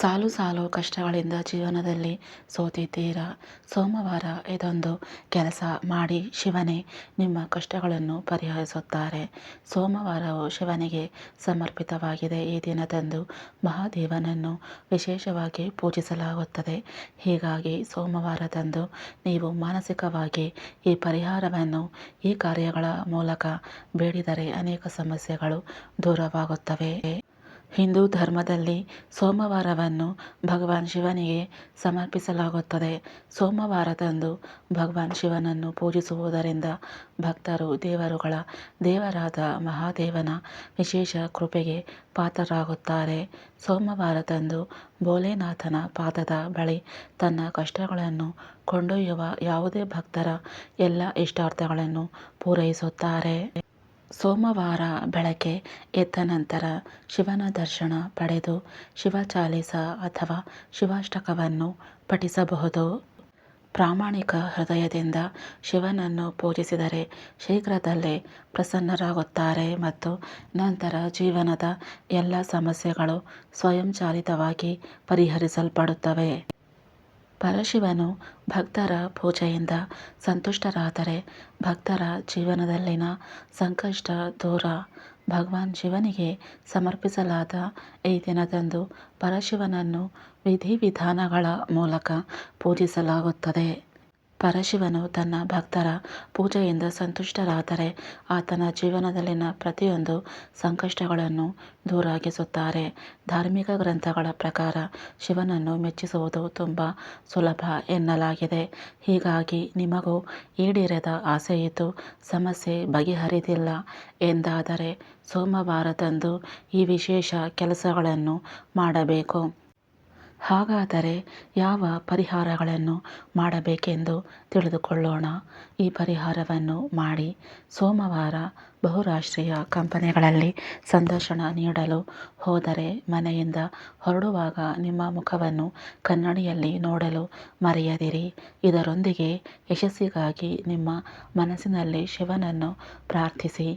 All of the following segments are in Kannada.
ಸಾಲು ಸಾಲು ಕಷ್ಟಗಳಿಂದ ಜೀವನದಲ್ಲಿ ಸೋತಿದ್ದೀರಾ? ಸೋಮವಾರ ಇದೊಂದು ಕೆಲಸ ಮಾಡಿ ಶಿವನೇ ನಿಮ್ಮ ಕಷ್ಟಗಳನ್ನು ಪರಿಹರಿಸುತ್ತಾರೆ. ಸೋಮವಾರವು ಶಿವನಿಗೆ ಸಮರ್ಪಿತವಾಗಿದೆ. ಈ ದಿನದಂದು ಮಹಾದೇವನನ್ನು ವಿಶೇಷವಾಗಿ ಪೂಜಿಸಲಾಗುತ್ತದೆ. ಹೀಗಾಗಿ ಸೋಮವಾರದಂದು ನೀವು ಮಾನಸಿಕವಾಗಿ ಈ ಪರಿಹಾರವನ್ನು, ಈ ಕಾರ್ಯಗಳ ಮೂಲಕ ಬೇಡಿದರೆ ಅನೇಕ ಸಮಸ್ಯೆಗಳು ದೂರವಾಗುತ್ತವೆ. ಹಿಂದೂ ಧರ್ಮದಲ್ಲಿ ಸೋಮವಾರವನ್ನು ಭಗವಾನ್ ಶಿವನಿಗೆ ಸಮರ್ಪಿಸಲಾಗುತ್ತದೆ. ಸೋಮವಾರದಂದು ಭಗವಾನ್ ಶಿವನನ್ನು ಪೂಜಿಸುವುದರಿಂದ ಭಕ್ತರು, ದೇವರುಗಳ ದೇವರಾದ ಮಹಾದೇವನ ವಿಶೇಷ ಕೃಪೆಗೆ ಪಾತ್ರರಾಗುತ್ತಾರೆ. ಸೋಮವಾರದಂದು ಭೋಲೆನಾಥನ ಪಾದದ ಬಳಿ ತನ್ನ ಕಷ್ಟಗಳನ್ನು ಕೊಂಡೊಯ್ಯುವ ಯಾವುದೇ ಭಕ್ತರ ಎಲ್ಲ ಇಷ್ಟಾರ್ಥಗಳನ್ನು ಪೂರೈಸುತ್ತಾರೆ. ಸೋಮವಾರ ಬೆಳಗ್ಗೆ ಎದ್ದ ನಂತರ ಶಿವನ ದರ್ಶನ ಪಡೆದು ಶಿವ ಶಿವಚಾಲಿಸ ಅಥವಾ ಶಿವಾಷ್ಟಕವನ್ನು ಪಠಿಸಬಹುದು. ಪ್ರಾಮಾಣಿಕ ಹೃದಯದಿಂದ ಶಿವನನ್ನು ಪೂಜಿಸಿದರೆ ಶೀಘ್ರದಲ್ಲೇ ಪ್ರಸನ್ನರಾಗುತ್ತಾರೆ ಮತ್ತು ನಂತರ ಜೀವನದ ಎಲ್ಲ ಸಮಸ್ಯೆಗಳು ಸ್ವಯಂಚಾಲಿತವಾಗಿ ಪರಿಹರಿಸಲ್ಪಡುತ್ತವೆ. ಪರಶಿವನು ಭಕ್ತರ ಪೂಜೆಯಿಂದ ಸಂತುಷ್ಟರಾದರೆ ಭಕ್ತರ ಜೀವನದಲ್ಲಿನ ಸಂಕಷ್ಟ ದೂರ ಭಗವಾನ್ ಶಿವನಿಗೆ ಸಮರ್ಪಿಸಲಾದ ಈ ದಿನದಂದು ಪರಶಿವನನ್ನು ವಿಧಿವಿಧಾನಗಳ ಮೂಲಕ ಪೂಜಿಸಲಾಗುತ್ತದೆ. ಪರಶಿವನು ತನ್ನ ಭಕ್ತರ ಪೂಜೆಯಿಂದ ಸಂತುಷ್ಟರಾದರೆ ಆತನ ಜೀವನದಲ್ಲಿನ ಪ್ರತಿಯೊಂದು ಸಂಕಷ್ಟಗಳನ್ನು ದೂರಾಗಿಸುತ್ತಾರೆ. ಧಾರ್ಮಿಕ ಗ್ರಂಥಗಳ ಪ್ರಕಾರ ಶಿವನನ್ನು ಮೆಚ್ಚಿಸುವುದು ತುಂಬ ಸುಲಭ ಎನ್ನಲಾಗಿದೆ. ಹೀಗಾಗಿ ನಿಮಗೂ ಈಡೇರದ ಆಸೆಯಿದ್ದು ಸಮಸ್ಯೆ ಬಗೆಹರಿದಿಲ್ಲ ಎಂದಾದರೆ ಸೋಮವಾರದಂದು ಈ ವಿಶೇಷ ಕೆಲಸಗಳನ್ನು ಮಾಡಬೇಕು. ಹಾಗಾದರೆ ಯಾವ ಪರಿಹಾರಗಳನ್ನು ಮಾಡಬೇಕೆಂದು ತಿಳಿದುಕೊಳ್ಳೋಣ. ಈ ಪರಿಹಾರವನ್ನು ಮಾಡಿ ಸೋಮವಾರ ಬಹುರಾಷ್ಟ್ರೀಯ ಕಂಪನಿಗಳಲ್ಲಿ ಸಂದರ್ಶನ ನೀಡಲು ಹೋದರೆ ಮನೆಯಿಂದ ಹೊರಡುವಾಗ ನಿಮ್ಮ ಮುಖವನ್ನು ಕನ್ನಡಿಯಲ್ಲಿ ನೋಡಲು ಮರೆಯದಿರಿ. ಇದರೊಂದಿಗೆ ಯಶಸ್ಸಿಗಾಗಿ ನಿಮ್ಮ ಮನಸ್ಸಿನಲ್ಲಿ ಶಿವನನ್ನು ಪ್ರಾರ್ಥಿಸಿ.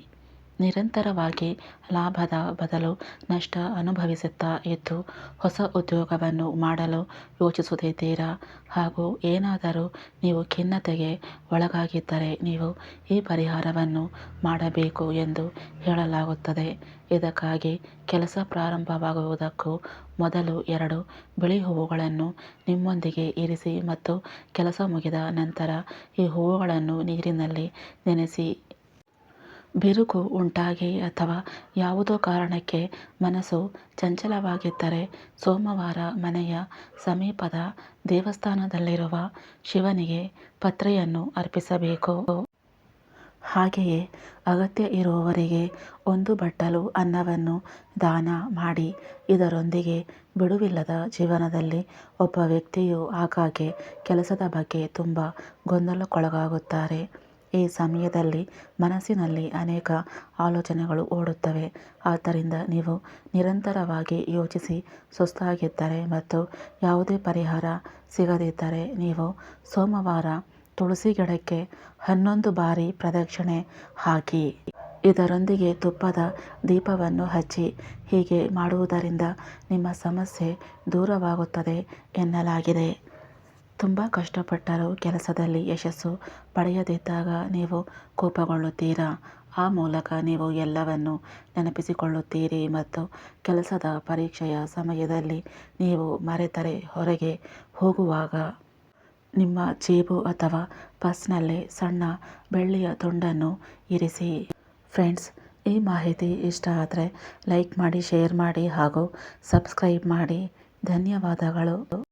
ನಿರಂತರವಾಗಿ ಲಾಭದ ಬದಲು ನಷ್ಟ ಅನುಭವಿಸುತ್ತಾ ಇದ್ದು ಹೊಸ ಉದ್ಯೋಗವನ್ನು ಮಾಡಲು ಯೋಚಿಸುತ್ತಿದ್ದೀರಾ? ಹಾಗೂ ಏನಾದರೂ ನೀವು ಖಿನ್ನತೆಗೆ ಒಳಗಾಗಿದ್ದರೆ ನೀವು ಈ ಪರಿಹಾರವನ್ನು ಮಾಡಬೇಕು ಎಂದು ಹೇಳಲಾಗುತ್ತದೆ. ಇದಕ್ಕಾಗಿ ಕೆಲಸ ಪ್ರಾರಂಭವಾಗುವುದಕ್ಕೂ ಮೊದಲು ಎರಡು ಬಿಳಿ ಹೂವುಗಳನ್ನು ನಿಮ್ಮೊಂದಿಗೆ ಇರಿಸಿ ಮತ್ತು ಕೆಲಸ ಮುಗಿದ ನಂತರ ಈ ಹೂವುಗಳನ್ನು ನೀರಿನಲ್ಲಿ ನೆನೆಸಿ ಬಿರುಕು ಉಂಟಾಗಿ ಅಥವಾ ಯಾವುದೋ ಕಾರಣಕ್ಕೆ ಮನಸ್ಸು ಚಂಚಲವಾಗಿದ್ದರೆ ಸೋಮವಾರ ಮನೆಯ ಸಮೀಪದ ದೇವಸ್ಥಾನದಲ್ಲಿರುವ ಶಿವನಿಗೆ ಪತ್ರೆಯನ್ನು ಅರ್ಪಿಸಬೇಕು. ಹಾಗೆಯೇ ಅಗತ್ಯ ಇರುವವರಿಗೆ ಒಂದು ಬಟ್ಟಲು ಅನ್ನವನ್ನು ದಾನ ಮಾಡಿ, ಇದರೊಂದಿಗೆ ಬಿಡುವಿಲ್ಲದ ಜೀವನದಲ್ಲಿ ಒಬ್ಬ ವ್ಯಕ್ತಿಯು ಆಗಾಗ್ಗೆ ಕೆಲಸದ ಬಗ್ಗೆ ತುಂಬ ಗೊಂದಲಕ್ಕೊಳಗಾಗುತ್ತಾರೆ. ಈ ಸಮಯದಲ್ಲಿ ಮನಸ್ಸಿನಲ್ಲಿ ಅನೇಕ ಆಲೋಚನೆಗಳು ಓಡುತ್ತವೆ. ಆದ್ದರಿಂದ ನೀವು ನಿರಂತರವಾಗಿ ಯೋಚಿಸಿ, ಸುಸ್ತಾಗಿದ್ದರೆ ಮತ್ತು ಯಾವುದೇ ಪರಿಹಾರ ಸಿಗದಿದ್ದರೆ ನೀವು ಸೋಮವಾರ ತುಳಸಿ ಗಿಡಕ್ಕೆ ಹನ್ನೊಂದು ಬಾರಿ ಪ್ರದಕ್ಷಿಣೆ ಹಾಕಿ, ಇದರೊಂದಿಗೆ ತುಪ್ಪದ ದೀಪವನ್ನು ಹಚ್ಚಿ, ಹೀಗೆ ಮಾಡುವುದರಿಂದ ನಿಮ್ಮ ಸಮಸ್ಯೆ ದೂರವಾಗುತ್ತದೆ ಎನ್ನಲಾಗಿದೆ. ತುಂಬ ಕಷ್ಟಪಟ್ಟರೂ ಕೆಲಸದಲ್ಲಿ ಯಶಸ್ಸು ಪಡೆಯದಿದ್ದಾಗ ನೀವು ಕೋಪಗೊಳ್ಳುತ್ತೀರಾ? ಆ ಮೂಲಕ ನೀವು ಎಲ್ಲವನ್ನು ನೆನಪಿಸಿಕೊಳ್ಳುತ್ತೀರಿ ಮತ್ತು ಕೆಲಸದ ಪರೀಕ್ಷೆಯ ಸಮಯದಲ್ಲಿ ನೀವು ಮರೆತರೆ ಹೊರಗೆ ಹೋಗುವಾಗ ನಿಮ್ಮ ಜೇಬು ಅಥವಾ ಪರ್ಸ್ನಲ್ಲಿ ಸಣ್ಣ ಬೆಳ್ಳಿಯ ತುಂಡನ್ನು ಇರಿಸಿ. ಫ್ರೆಂಡ್ಸ್, ಈ ಮಾಹಿತಿ ಇಷ್ಟ ಆದರೆ ಲೈಕ್ ಮಾಡಿ, ಶೇರ್ ಮಾಡಿ ಹಾಗೂ ಸಬ್ಸ್ಕ್ರೈಬ್ ಮಾಡಿ. ಧನ್ಯವಾದಗಳು.